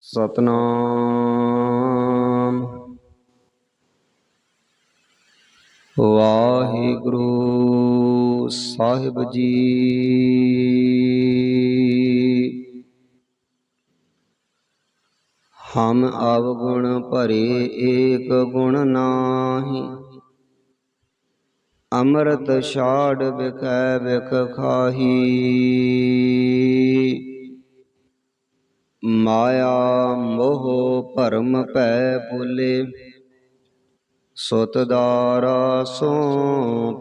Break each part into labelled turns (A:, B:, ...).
A: ਸਤਨਾਮ। ਵਾਹਿਗੁਰੂ ਸਾਹਿਬ ਜੀ। ਹਮ ਅਵਗੁਣ ਭਰੇ ਏਕ ਗੁਣ ਨਾਹੀ। ਅੰਮ੍ਰਿਤ ਛਾੜ ਵਿਖੈ ਵਿਖ ਖਾਹੀ। ਮਾਇਆ ਮੋਹ ਭਰਮ ਭੈ ਭੁਲੇ। ਸੁਤ ਦਾਰਾ ਸੋ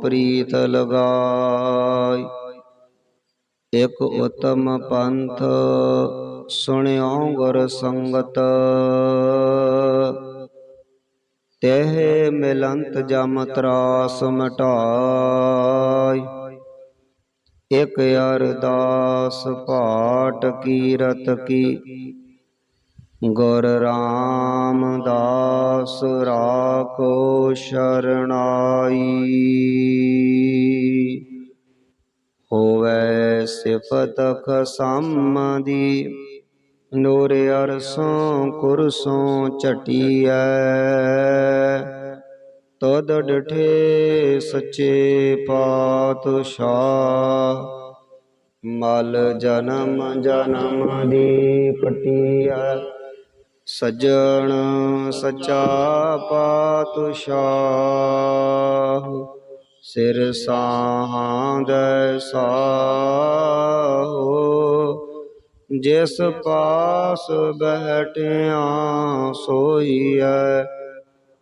A: ਪ੍ਰੀਤ ਲਗਾਈ। ਇਕ ਉਤਮ ਪੰਥ ਸੁਣਿਓ ਗੁਰ ਸੰਗਤ। ਤਹਿ ਮਿਲੰਤ ਜਮ ਤਰਾਸ ਮਟਾਈ। ਇਕ ਅਰਦਾਸ ਪਾਟ ਕੀਰਤ ਕੀ। ਗੁਰ ਰਾਮਦਾਸ ਰਾਖੋ ਸ਼ਰਣਾਈ ਹੋਵੇ ਸਿਫਤ ਖਸਮ ਦੀ ਨੂਰ ਅਰਸੋਂ ਕੁਰਸੋਂ ਝਟੀਐ। ਤਦ ਡਠੇ ਸੱਚੇ ਪਾਤਸ਼ਾਹ। ਮਲ ਜਨਮ ਜਨਮ ਦੀ ਪਟਿਆ, ਸਜਣ ਸਚਾ ਪਾਤਸ਼ਾਹ। ਸਿਰ ਸਾਹਾਂਦੈ ਸਾਹੋ, ਜਿਸ ਪਾਸ ਬਹਿਟਿਆ ਸੋਈਐ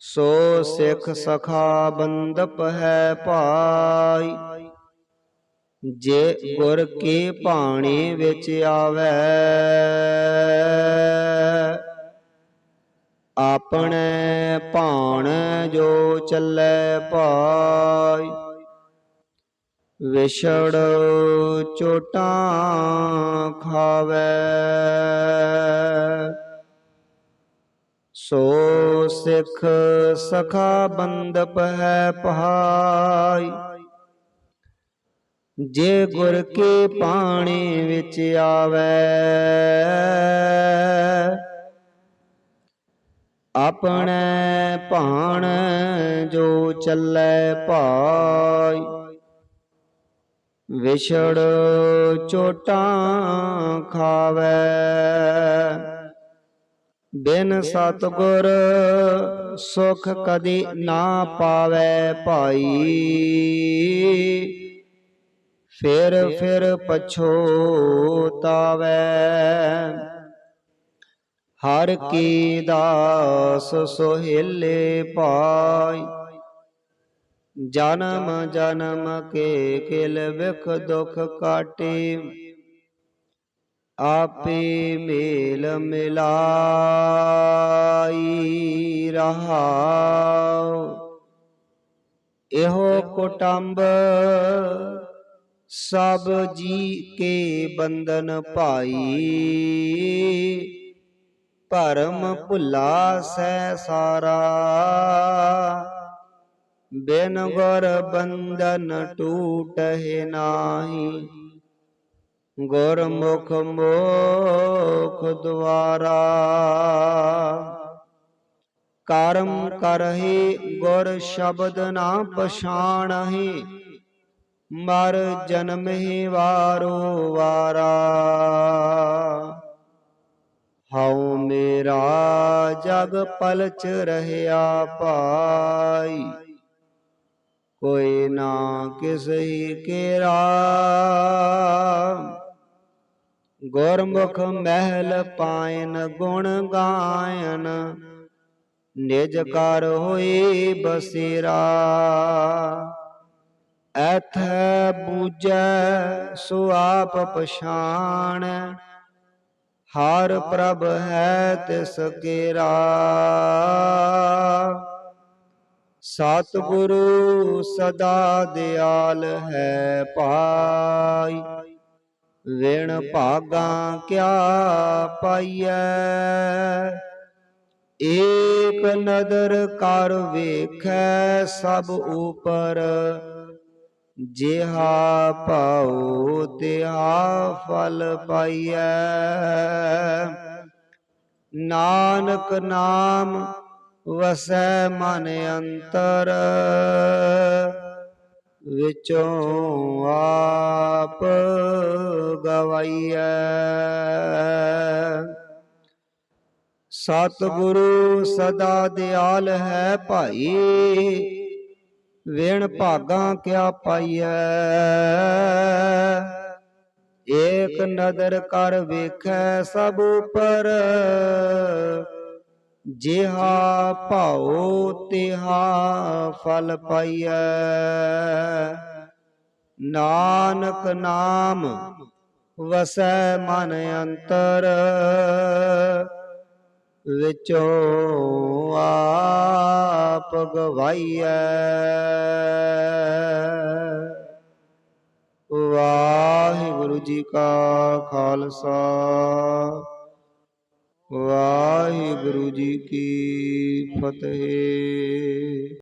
A: ਸੋ ਸਿੱਖ ਸਖਾ ਬੰਦਪ ਹੈ ਭਾਈ। ਜੇ ਗੁਰ ਕੀ ਭਾਣੀ ਵਿੱਚ ਆਵੇ, ਆਪਣੇ ਭਾਣ ਜੋ ਚੱਲੇ ਭਾਈ। ਵਿਛੜ ਚੋਟਾਂ ਖਾਵੇ। ਸੋ ਸਿੱਖ ਸਖਾ ਬੰਦਪ ਹੈ ਭਾਈ ਜੇ ਗੁਰ ਕੇ ਪਾਣੀ ਵਿੱਚ ਆਵੇ, ਆਪਣੇ ਭਾਣ ਜੋ ਚੱਲੇ ਭਾਈ। ਵਿਛੜ ਚੋਟਾਂ ਖਾਵੇ ਬਿਨ ਸਤਗੁਰ ਸੁਖ ਕਦੀ ਨਾ ਪਾਵੇ ਭਾਈ। ਫਿਰ ਫਿਰ ਪਛੋਤਾਵੇ। ਹਰ ਕੀ ਦਾਸ ਸੋਹਿਲੇ ਪਾਈ। ਜਨਮ ਜਨਮ ਕੇ ਕਿਲ ਵਿਖ ਦੁਖ ਕਾਟੇ। ਆਪੇ ਮੇਲ ਮਿਲਾਈ ਰਹਾਉ। ਇਹੋ ਕੁਟੰਬ ਸਭ ਜੀ ਕੇ ਬੰਧਨ ਭਾਈ। ਭਰਮ ਭੁਲਾ ਸੈ ਸਾਰਾ। ਬਿਨ ਗੁਰ ਬੰਧਨ ਟੂਟਹਿ ਨਾਹੀ। ਗੁਰਮੁਖ ਮੋਖ ਦੁਆਰਾ। ਕਰਮ ਕਰਹਿ ਗੁਰ ਸ਼ਬਦ ਨਾ ਪਛਾਣਹਿ, ਮਰ ਜਨਮਹਿ ਵਾਰੋ ਵਾਰਾ। ਹਉ ਮੇਰਾ ਜਗ ਪਲਚ ਰਹਿਆ ਪਾਈ ਕੋਈ ਨਾ ਕਿਸੇ ਕੇਰਾ। ਗੁਰਮੁਖ ਮਹਿਲ ਪਾਇਨ ਗੁਣ ਗਾਇਨ, ਨਿਜ ਕਰ ਹੋਈ ਬਸੇਰਾ। ਐਥੈ ਬੂਜੈ ਸੋ ਆਪ ਪਛਾਣ, ਹਰ ਪ੍ਰਭ ਹੈ ਤਿਸ ਕੇਰਾ। ਸਤਿਗੁਰੂ ਸਦਾ ਦਿਆਲ ਹੈ ਭਾਈ ਵਿਣ ਭਾਗਾ ਕਿਆ ਪਾਈਐ? ਏਕ ਨਦਰ ਕਰ ਵੇਖੈ ਸਭ ਉਪਰ, ਜਿਹਾ ਭਾਉ ਤਿਹਾ ਫਲ ਪਾਈਐ। ਨਾਨਕ ਨਾਮ ਵਸੈ ਮਨ ਅੰਤਰ ਵਿਚੋਂ ਆਪ ਗਵਾਈਐ। ਸਤਿਗੁਰੂ ਸਦਾ ਦਿਆਲ ਹੈ ਭਾਈ, ਵੇਣ ਭਾਗਾ ਕਿਆ ਪਾਈਐ। ਏਕ ਨਦਰ ਕਰ ਵੇਖੈ ਸਭ ਉਪਰ ਜਿਹਾ ਭਾਉ ਤਿਹਾ ਫਲ ਪਾਈਐ। ਨਾਨਕ ਨਾਮ ਵਸੈ ਮਨ ਅੰਤਰ, ਵਿਚੋਂ ਆਪ ਗਵਾਈਐ। ਵਾਹਿਗੁਰੂ ਜੀ ਕਾ ਖਾਲਸਾ। ਵਾਹਿਗੁਰੂ ਜੀ ਕੀ ਫਤਿਹ।